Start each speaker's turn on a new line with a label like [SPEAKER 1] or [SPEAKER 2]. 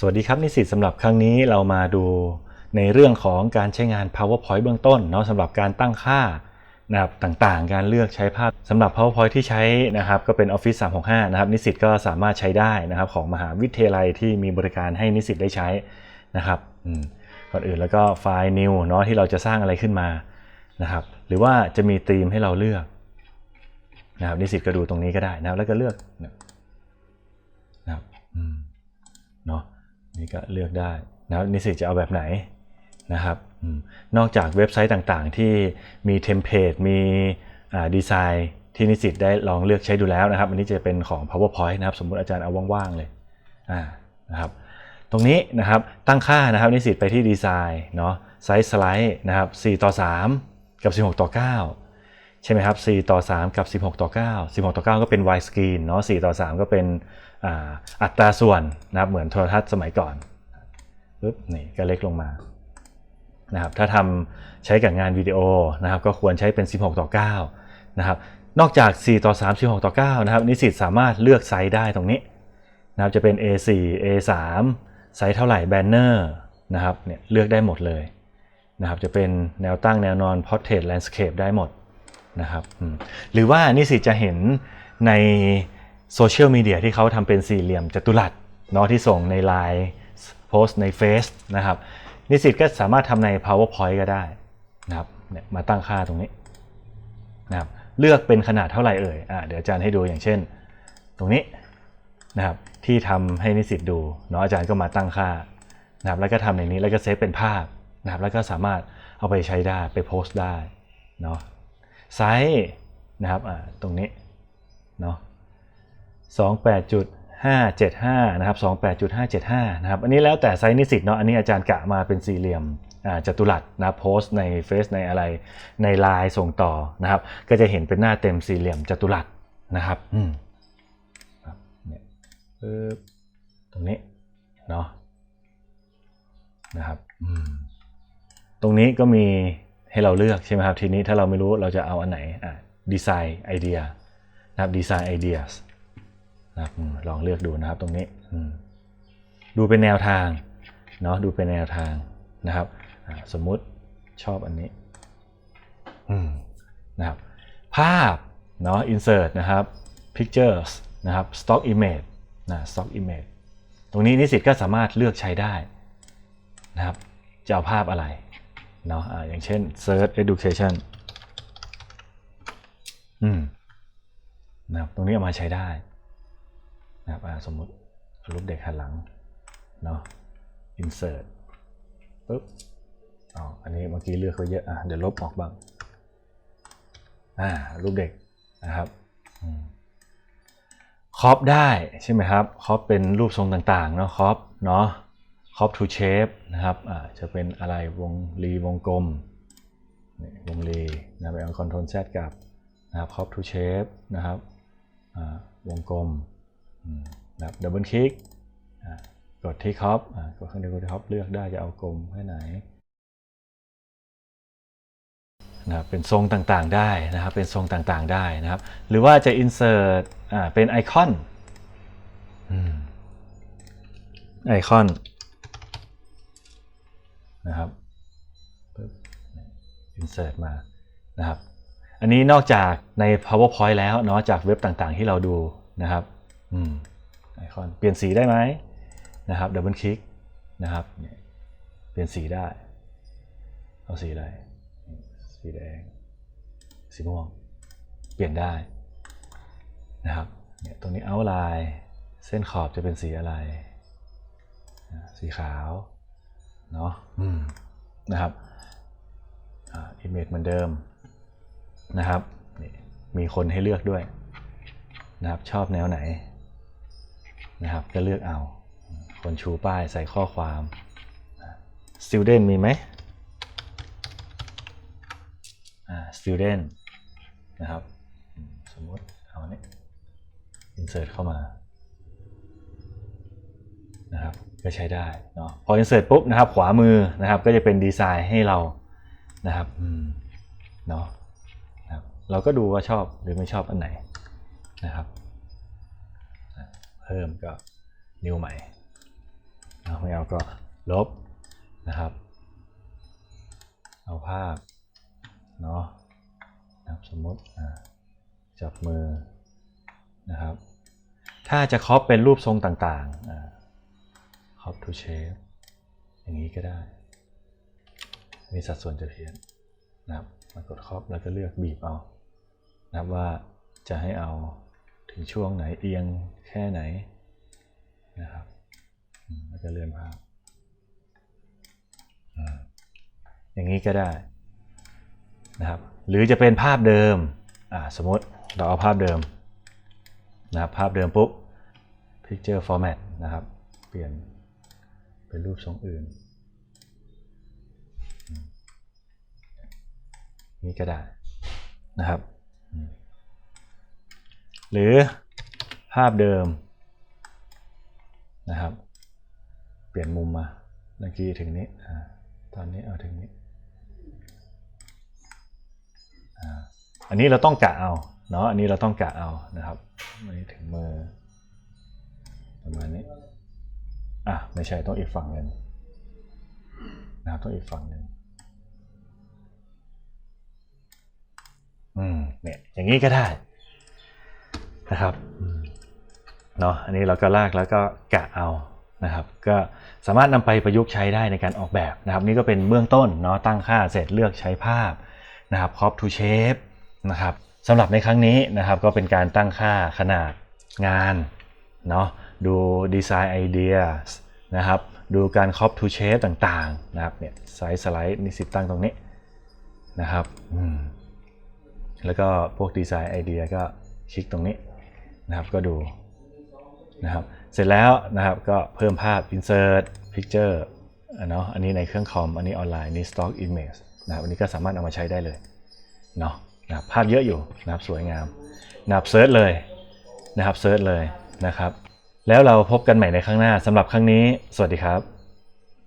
[SPEAKER 1] สวัสดีครับนิสิตสำหรับครั้งนี้เรามาดูในเรื่องของการใช้งาน PowerPoint เบื้องต้นเนาะสำหรับการตั้งค่านะครับต่างๆ การเลือกใช้ภาพสำหรับ PowerPoint ที่ใช้นะครับก็เป็น Office 365 นะครับ นิสิตก็สามารถใช้ได้นะครับของมหาวิทยาลัยที่มีบริการให้นิสิตได้ใช้นะครับอืมก่อนอื่นแล้วก็ไฟล์ new เนาะที่เราจะสร้างอะไรขึ้นมานะครับหรือว่าจะมีธีมให้เราเลือกนะครับนิสิตก็ดูตรงนี้ก็ได้นะครับแล้วก็เลือกนะครับอืม เนี่ก็เลือกได้นะนิสิตจะเอาแบบไหนนะครับนอกจากเว็บไซต์ต่างๆ ที่มีเทมเพลตมีดีไซน์ที่นิสิตได้ลองเลือกใช้ดูแล้วนะครับอันนี้จะเป็นของ powerpoint นะครับ สมมุติอาจารย์เอาว่างๆเลยนะครับตรงนี้นะครับตั้งค่านะครับนิสิตไปที่ดีไซน์เนาะไซส์สไลด์นะครับ4ต่อ3 กับ 16 ต่อ 9 ช่ไหมครับ4ต่อ 3 กับ 16 ต่อ 9 16 ต่อ 9 ก็เป็น wide screen เนาะ4ต่อ 3 ก็เป็นอ,อัตราส่วนนะครับเหมือนโทรทัศน์สมัยก่อนปึ๊บนี่ก็เล็กลงมานะครับถ้าทำใช้กับงานวิดีโอนะครับก็ควรใช้เป็น 16 ต่อ 9 นะครับนอกจาก 4 ต่อ 3 16 ต่อ 9 นะครับนิสิตสามารถเลือกไซส์ได้ตรงนี้นะครับจะเป็น A4 A3 ไซส์เท่าไหร่แบนเนอร์นะครับเนี่ยเลือกได้หมดเลยนะครับจะเป็นแนวตั้งแนวนอน Portrait Landscape ได้หมด นะครับหรือว่านิสิตจะเห็นในโซเชียลมีเดียที่เขาทำเป็นสี่เหลี่ยมจัตุรัสเนาะที่ส่งใน Line โพสต์ใน Face นะครับนิสิตก็สามารถทำใน PowerPoint ก็ได้นะครับเนี่ยมาตั้งค่าตรงนี้นะครับเลือกเป็นขนาดเท่าไหร่เอ่ยอะเดี๋ยวอาจารย์ให้ดูอย่างเช่น ตรงนี้นะครับที่ทำให้นิสิตดูเนาะอาจารย์ก็มาตั้งค่านะครับแล้วก็ทำในนี้แล้วก็เซฟเป็นภาพนะครับแล้วก็สามารถเอาไปใช้ได้ไปโพสต์ได้เนาะ ไซส์นะครับตรงนี้เนาะ28.575นะครับ28.575นะครับอันนี้แล้วแต่ไซส์นิสิตเนาะอันนี้อาจารย์กะมาเป็นสี่เหลี่ยมจัตุรัสนะโพสต์ในเฟซในอะไรในไลน์ส่งต่อนะครับ ก็จะเห็นเป็นหน้าเต็มสี่เหลี่ยมจัตุรัสนะครับอืมเนี่ยปึ๊บตรงนี้เนาะนะครับอืมตรงนี้ก็มี ให้เราเลือกใช่ไหมครับ ทีนี้ถ้าเราไม่รู้เราจะเอาอันไหนอะดีไซน์ไอเดียนะครับดีไซน์ไอเดียนะครับลองเลือกดูนะครับตรงนี้ดูเป็นแนวทางเนาะดูเป็นแนวทางนะครับสมมุติชอบอันนี้นะครับภาพเนาะ insert นะครับ pictures นะครับ stock image นะ stock image ตรงนี้นิสิตก็สามารถเลือกใช้ได้นะครับจะเอาภาพอะไร เนาะอ่าอย่างเช่น search education อืมนะครับตรงนี้เอามาใช้ได้นะครับสมมุติรูปเด็กหันหลังเนาะ insert ปุ๊บอ๋ออันนี้เมื่อกี้เลือกไว้เยอะอะเดี๋ยวลบออกบ้างอ่ารูปเด็กนะครับครอปได้ใช่ไหมครับครอปเป็นรูปทรงต่างๆเนาะครอปเนาะ c o p to shape นะครับจะเป็นอะไรวงรีวงกลมวงรีนะไปเอา Ctrl Z กับนะครับ c o p to shape นะครับวงกลมอืมนะครับดับเบิลคลิกกดที่ crop กดข้างในกดที่ crop เลือกได้จะเอากลมให้ไหนนะครับเป็นทรงต่างๆได้นะครับ เป็นทรงต่างๆได้นะครับ หรือว่าจะ insert อ่าเป็นไอคอนไอคอน นะครับปึ๊บ insert มานะครับ อันนี้นอกจากใน powerpoint แล้วเนาะจากเว็บต่างๆที่เราดูนะครับอืมไอคอนเปลี่ยนสีได้ไหมนะครับดับเบิลคลิกนะครับเปลี่ยนสีได้ เอาสีอะไร สีแดง สีม่วง เปลี่ยนได้นะครับเนี่ยตรงนี้ outline เส้นขอบจะเป็นสีอะไร สีขาว เนาะนะครับอิมเมจเหมือนเดิมนะครับนี่มีคนให้เลือกด้วยนะครับชอบแนวไหนนะครับก็เลือกเอา คนชูป้ายใส่ข้อความ student มีไหมอ่า student นะครับอืมสมมติเอาอันนี้ insert เข้ามานะครับ ก็ใช้ได้เนาะพอ insert ปุ๊บนะครับขวามือนะครับก็จะเป็นดีไซน์ให้เรานะครับเนาะเราก็ดูว่าชอบหรือไม่ชอบอันไหนนะครับ เพิ่มก็นิ้วใหม่เนาะไม่เอาก็ลบนะครับ เอาภาพเนาะนะครับสมมติจับมือนะครับ ถ้าจะครอปเป็นรูปทรงต่างๆ Hop to shape อย่างนี้ก็ได้ มีสัดส่วนจะเพี้ยนนะครับมากดครอบแล้วก็เลือกบีบเอานะครับว่าจะให้เอาถึงช่วงไหนเอียงแค่ไหนนะครับแล้วก็เลื่อนภาพอย่างนี้ก็ได้นะครับหรือจะเป็นภาพเดิมสมมติเราเอาภาพเดิมนะครับภาพเดิมปุ๊บ picture format นะครับ เปลี่ยน เป็นรูปทรงอื่น นี่ก็ได้นะครับ หรือภาพเดิมนะครับ เปลี่ยนมุมมาเมื่อกี้ถึงนี้ตอนนี้เอาถึงนี้อันนี้เราต้องกะเอาเนาะอันนี้เราต้องกะเอานะครับอันนี้ถึงมือประมาณนี้ อะไม่ใช่ต้องอีกฝั่งหนึ่งนะครับต้องอีกฝั่งหนึ่งอืมเนี่ยอย่างนี้ก็ได้นะครับเนาะอันนี้เราก็ลากแล้วก็กะเอานะครับ ก็สามารถนำไปประยุกต์ใช้ได้ในการออกแบบนะครับ นี่ก็เป็นเบื้องต้นเนาะตั้งค่าเสร็จเลือกใช้ภาพนะครับ crop to shape นะครับสำหรับในครั้งนี้นะครับก็เป็นการตั้งค่าขนาดงานเนาะ ดูดีไซน์ไอเดียนะครับ ดูการ crop to shape ต่างๆนะครับเนี่ยไซส์สไลด์นิสิตตั้งตรงนี้นะครับอืมแล้วก็พวกดีไซน์ไอเดียก็คลิกตรงนี้นะครับก็ดูนะครับเสร็จแล้วนะครับก็เพิ่มภาพ insert picture อะเนาะอันนี้ในเครื่องคอม อันนี้ออนไลน์นี่ stock image นะครับอันนี้ก็สามารถเอามาใช้ได้เลยเนาะนะครับภาพเยอะอยู่นะครับสวยงามนะครับเซิร์ชเลยนะครับเซิร์ชเลยนะครับ แล้วเราพบกันใหม่ในครั้งหน้าสำหรับครั้งนี้ สวัสดีครับ